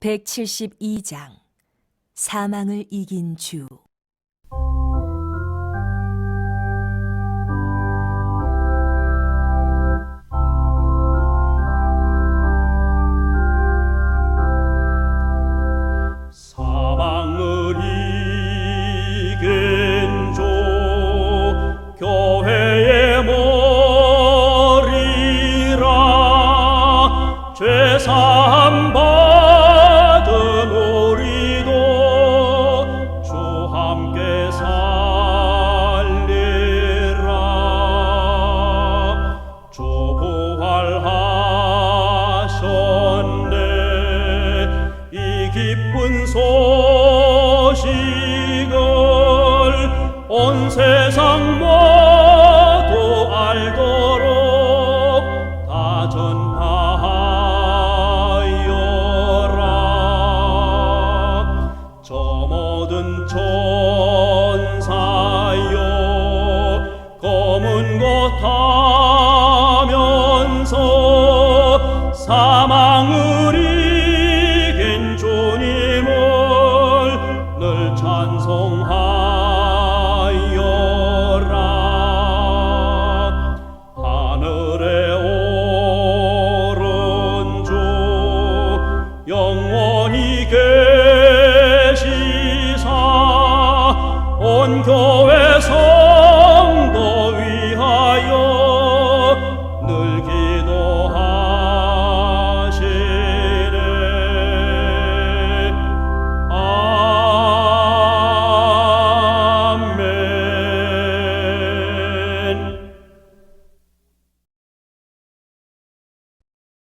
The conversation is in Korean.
172장. 사망을 이긴 주 기쁜 소식을 온 세상 모두 알도록 다 전하여라. 저 모든 천 so